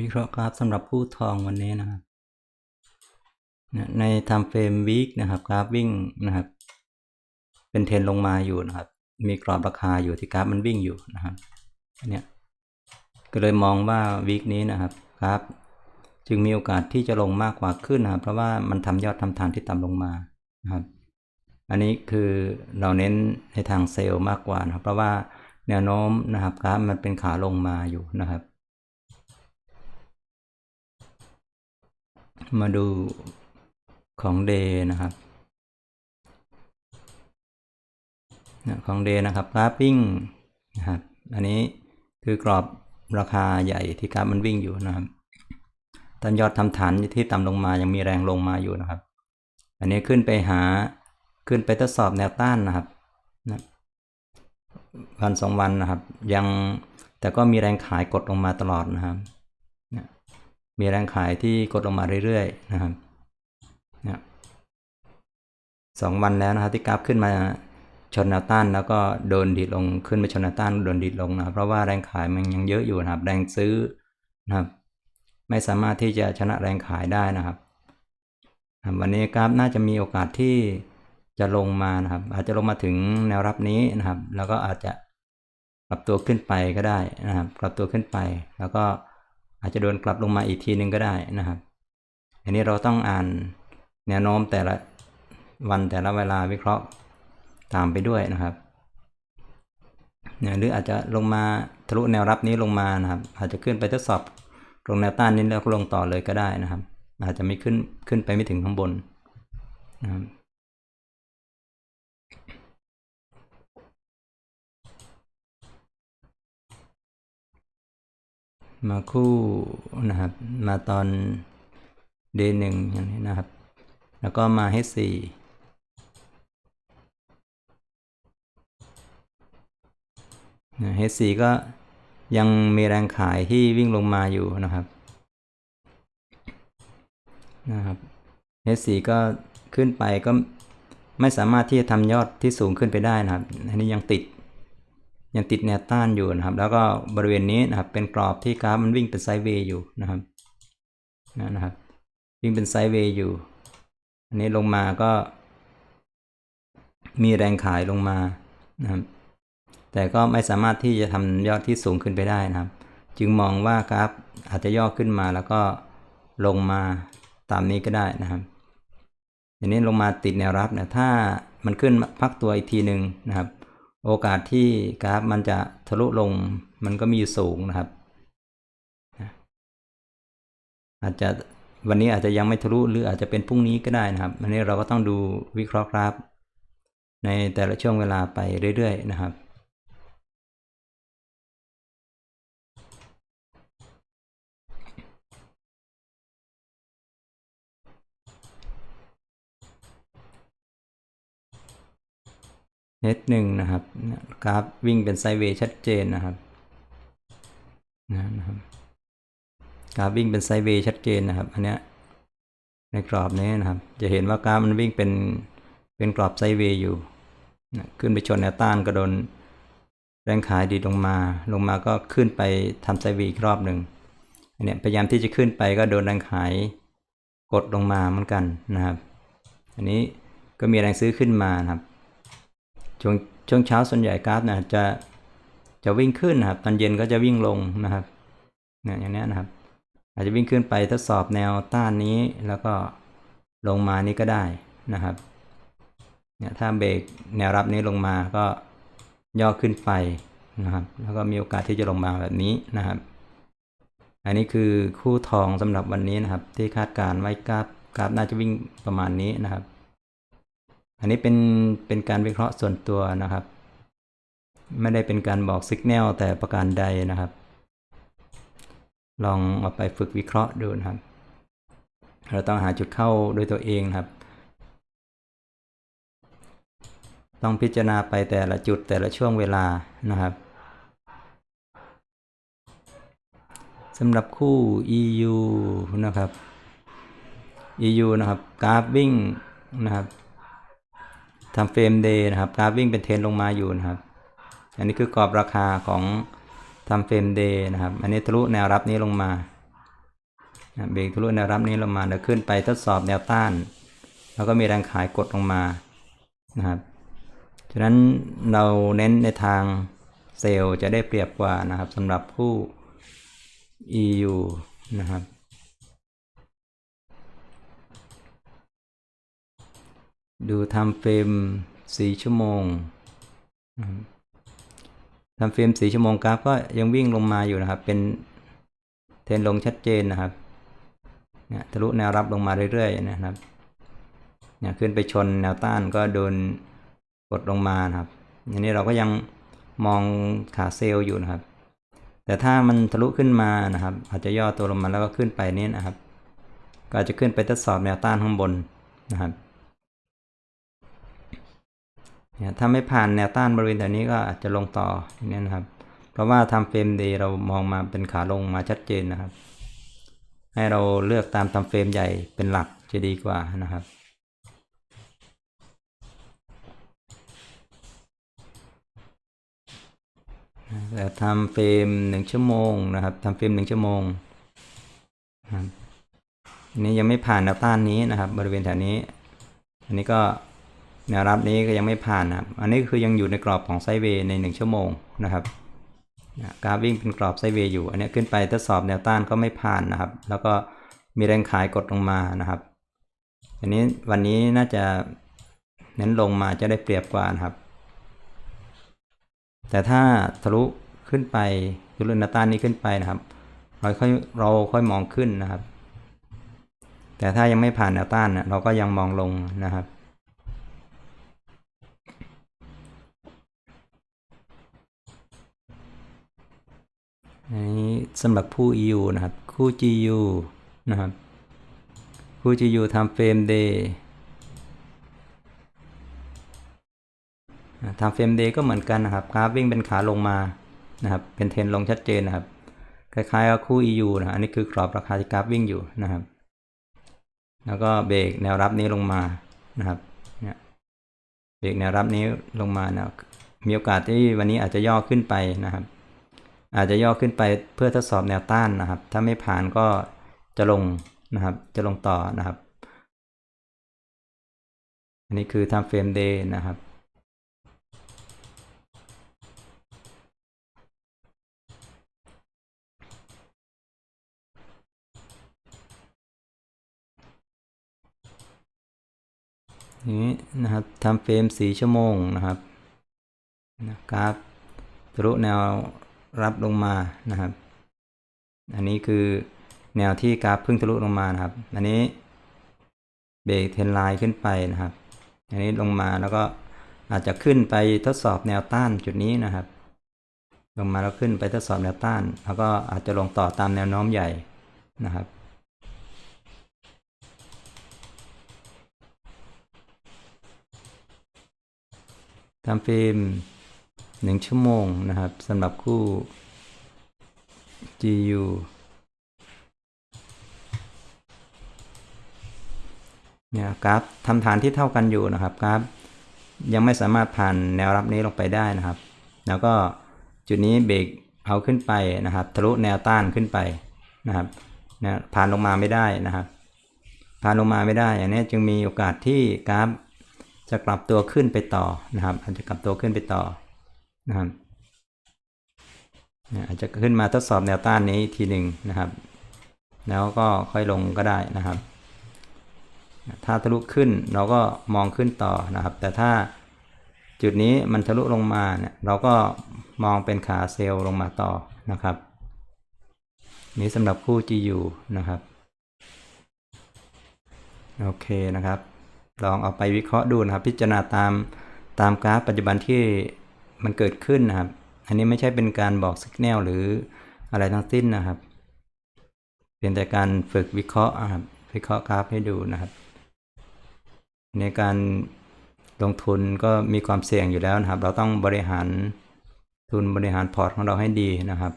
วิเคราะห์กราฟสำหรับผู้ทองวันนี้นะครับในทำเฟรมวีคนะครับกราฟวิ่งนะครับ เป็นเทรนลงมาอยู่นะครับ มีกรอบราคาอยู่ที่กราฟมันวิ่งอยู่นะครับอันเนี้ยก็เลยมองว่าวีคนี้นะครับกราฟจึงมีโอกาสที่จะลงมากกว่าขึ้นนะครับเพราะว่ามันทำยอดทำฐานที่ต่ำลงมานะครับ อันนี้คือเราเน้นในทางเซลล์มากกว่านะครับ เพราะว่าแนวโน้มนะครับกราฟมันเป็นขาลงมาอยู่นะครับ มาดูของเดนะครับของเดนะครับกราฟวิ่งนะครับอันนี้คือกรอบราคาใหญ่ที่กราฟมันวิ่งอยู่นะครับตามยอดทำฐานที่ต่ำลงมายังมีแรงลงมาอยู่นะครับ อันนี้ขึ้นไปหาขึ้นไปทดสอบแนวต้านนะครับนะวันสองวันนะครับ ยังแต่ก็มีแรงขายกดลงมาตลอดนะครับ มีแรงขายที่กดลงมาเรื่อยๆนะครับนี่ยสองวันแล้วนะครับที่กราฟขึ้นมาชนแนวต้านแล้วก็โดนดีดลงขึ้นไปชนแนวต้านโดนดีดลงนะครับเพราะว่าแรงขายมันยังเยอะอยู่นะครับแรงซื้อนะครับ ไม่สามารถที่จะชนะแรงขายได้นะครับ วันนี้กราฟน่าจะมีโอกาสที่จะลงมานะครับ อาจจะลงมาถึงแนวรับนี้นะครับ แล้วก็อาจจะปรับตัวขึ้นไปก็ได้นะครับ ปรับตัวขึ้นไปแล้วก็ อาจจะโดนกลับลงมาอีกทีหนึ่งก็ได้นะครับ อันนี้เราต้องอ่านแนวโน้มแต่ละวันแต่ละเวลาวิเคราะห์ตามไปด้วยนะครับหรืออาจจะลงมาทะลุแนวรับนี้ลงมานะครับ อาจจะขึ้นไปทดสอบตรงแนวต้านนี้แล้วก็ลงต่อเลยก็ได้นะครับ อาจจะไม่ขึ้นขึ้นไปไม่ถึงข้างบนนะครับ มาคู่นะครับ มาตอน day หนึ่งอย่างนี้นะครับ แล้วก็มาให้สี่เฮสี่ก็ยังมีแรงขายที่วิ่งลงมาอยู่นะครับนะครับเฮสี่ก็ขึ้นไปก็ไม่สามารถที่จะทำยอดที่สูงขึ้นไปได้นะครับ อันนี้ยังติด ยังติดแนวต้านอยู่นะครับ แล้วก็บริเวณนี้นะครับเป็นกรอบที่กราฟมันวิ่งเป็นไซด์เวย์อยู่นะครับนะครับ วิ่งเป็นไซด์เวย์อยู่ อันนี้ลงมาก็ มีแรงขายลงมานะครับ แต่ก็ไม่สามารถที่จะทำยอดที่สูงขึ้นไปได้นะครับ จึงมองว่ากราฟอาจจะย่อขึ้นมาแล้วก็ลงมาตามนี้ก็ได้นะครับอย่างนี้ลงมาติดแนวรับนะถ้ามันขึ้นพักตัวอีกทีหนึ่งนะครับ โอกาสที่กราฟมันจะทะลุลงมันก็มีอยู่สูงนะครับ อาจจะวันนี้อาจจะยังไม่ทะลุหรืออาจจะเป็นพรุ่งนี้ก็ได้นะครับอันนี้เราก็ต้องดูวิเคราะห์กราฟ ในแต่ละช่วงเวลาไปเรื่อย ๆ นะครับ เนตหนึ่งนะครับกราฟวิ่งเป็นไซเวย์ชัดเจนนะครับนะครับกราฟวิ่งเป็นไซเวย์ชัดเจนนะครับ อันเนี้ยในกรอบนี้นะครับ จะเห็นว่ากราฟมันวิ่งเป็นเป็นกรอบไซเวย์อยู่นะขึ้นไปชนแนวต้านก็โดนแรงขายดีดลงมา ลงมาก็ขึ้นไปทำไซเวย์อีกรอบหนึ่งอันเนี้ยพยายามที่จะขึ้นไปก็โดนแรงขายกดลงมาเหมือนกันนะครับ อันนี้ก็มีแรงซื้อขึ้นมานะครับ ช่วงช่วงเช้าส่วนใหญ่กราฟนะจะจะวิ่งขึ้นนะครับ ตอนเย็นก็จะวิ่งลงนะครับเนี่ยอย่างนี้นะครับ อาจจะวิ่งขึ้นไปทดสอบแนวต้านนี้แล้วก็ลงมานี้ก็ได้นะครับเนี่ยถ้าเบรกแนวรับนี้ลงมาก็ย่อขึ้นไปนะครับ แล้วก็มีโอกาสที่จะลงมาแบบนี้นะครับ อันนี้คือคู่ทองสำหรับวันนี้นะครับ ที่คาดการไว้กราฟกราฟน่าจะวิ่งประมาณนี้นะครับ อันนี้เป็นเป็นการวิเคราะห์ส่วนตัวนะครับ ไม่ได้เป็นการบอกสัญญาณแต่ประการใดนะครับ ลองเอาไปฝึกวิเคราะห์ดูนะครับ เราต้องหาจุดเข้าโดยตัวเองนะครับ ต้องพิจารณาไปแต่ละจุดแต่ละช่วงเวลานะครับสำหรับคู่ EU นะครับ EU นะครับกราฟวิ่งนะครับ ทำเฟรมเดย์นะครับกราฟวิ่งเป็นเทรนลงมาอยู่นะครับ อันนี้คือกรอบราคาของทำเฟรมเดย์นะครับ อันนี้ทะลุแนวรับนี้ลงมาเบรกทะลุแนวรับนี้ลงมาแล้วขึ้นไปทดสอบแนวต้าน แล้วก็มีแรงขายกดลงมานะครับฉะนั้นเราเน้นในทางเซลล์จะได้เปรียบกว่านะครับสำหรับผู้ EU นะครับ ดูทำเฟรมสี่ชั่วโมงทำเฟรมสี่ชั่วโมงกราฟก็ยังวิ่งลงมาอยู่นะครับ เป็นเทรนลงชัดเจนนะครับเนี่ยทะลุแนวรับลงมาเรื่อยๆนะครับเนี่ยขึ้นไปชนแนวต้านก็โดนกดลงมานะครับอันนี้เราก็ยังมองขาเซลล์อยู่นะครับ แต่ถ้ามันทะลุขึ้นมานะครับ อาจจะย่อตัวลงมาแล้วก็ขึ้นไปนี้นะครับ ก็อาจจะขึ้นไปทดสอบแนวต้านข้างบนนะครับ ถ้าไม่ผ่านแนวต้านบริเวณแถวนี้ก็อาจจะลงต่ออย่างนี้นะครับ เพราะว่าทำเฟรมดีเรามองมาเป็นขาลงมาชัดเจนนะครับ ให้เราเลือกตามทำเฟรมใหญ่เป็นหลักจะดีกว่านะครับแต่ทำเฟรมหนึ่งชั่วโมงนะครับทำเฟรมหนึ่งชั่วโมงอันนี้ยังไม่ผ่านแนวต้านนี้นะครับ บริเวณแถวนี้ อันนี้ก็ แนวรับนี้ก็ยังไม่ผ่านนะครับ อันนี้คือยังอยู่ในกรอบของไซเวย์ในหนึ่งชั่วโมงนะครับนะกราฟวิ่งเป็นกรอบไซเวย์อยู่ อันนี้ขึ้นไปทดสอบแนวต้านก็ไม่ผ่านนะครับ แล้วก็มีแรงขายกดลงมานะครับอันนี้วันนี้น่าจะเน้นลงมาจะได้เปรียบกว่านะครับ แต่ถ้าทะลุขึ้นไปทะลุแนวต้านนี้ขึ้นไปนะครับ เราค่อยเราค่อยมองขึ้นนะครับ แต่ถ้ายังไม่ผ่านแนวต้านนะเราก็ยังมองลงนะครับ อันนี้สำหรับผู้ EU นะครับ คู่ GU นะครับ คู่ GU ทำเฟรม day ทำเฟรม day ก็เหมือนกันนะครับกราฟวิ่งเป็นขาลงมานะครับ เป็นเทรนลงชัดเจนนะครับ คล้ายๆกับคู่ EU นะอันนี้คือกรอบราคาที่กราฟวิ่งอยู่นะครับ แล้วก็เบรกแนวรับนี้ลงมานะครับเนี่ยเบรกแนวรับนี้ลงมานะมีโอกาสที่วันนี้อาจจะย่อขึ้นไปนะครับ อาจจะย่อขึ้นไปเพื่อทดสอบแนวต้านนะครับ ถ้าไม่ผ่านก็จะลงนะครับ จะลงต่อนะครับ อันนี้คือทำเฟรม day นะครับ นี้นะครับทำเฟรมสี่ชั่วโมงนะครับนะกราฟทะลุแนว รับลงมานะครับ อันนี้คือแนวที่กราฟพิ่งทะลุลงมานะครับ อันนี้เบรกเทรนไลน์ขึ้นไปนะครับ อันนี้ลงมาแล้วก็อาจจะขึ้นไปทดสอบแนวต้านจุดนี้นะครับ ลงมาแล้วขึ้นไปทดสอบแนวต้าน แล้วก็อาจจะลงต่อตามแนวโน้มใหญ่นะครับทำฟิล์ม หนึ่งชั่วโมงนะครับสำหรับคู่ GU เนี่ยกราฟทำฐานที่เท่ากันอยู่นะครับกราฟยังไม่สามารถผ่านแนวรับนี้ลงไปได้นะครับ แล้วก็จุดนี้เบรกเอาขึ้นไปนะครับ ทะลุแนวต้านขึ้นไปนะครับนะผ่านลงมาไม่ได้นะครับ ผ่านลงมาไม่ได้ อันนี้จึงมีโอกาสที่กราฟจะกลับตัวขึ้นไปต่อนะครับอาจจะกลับตัวขึ้นไปต่อ นะครับอาจจะขึ้นมาทดสอบแนวต้านนี้ทีหนึ่งนะครับ แล้วก็ค่อยลงก็ได้นะครับ ถ้าทะลุขึ้นเราก็มองขึ้นต่อนะครับ แต่ถ้าจุดนี้มันทะลุลงมาเนี่ยเราก็มองเป็นขาเซลล์ลงมาต่อนะครับ นี้สำหรับคู่ GU นะครับโอเคนะครับ ลองเอาไปวิเคราะห์ดูนะครับ พิจารณาตามตามกราฟปัจจุบันที่ มันเกิดขึ้นนะครับ อันนี้ไม่ใช่เป็นการบอกสัญญาณหรืออะไรทั้งสิ้นนะครับเป็นแต่การฝึกวิเคราะห์ครับวิเคราะห์กราฟให้ดูนะครับ ในการลงทุนก็มีความเสี่ยงอยู่แล้วนะครับ เราต้องบริหารทุนบริหารพอร์ตของเราให้ดีนะครับ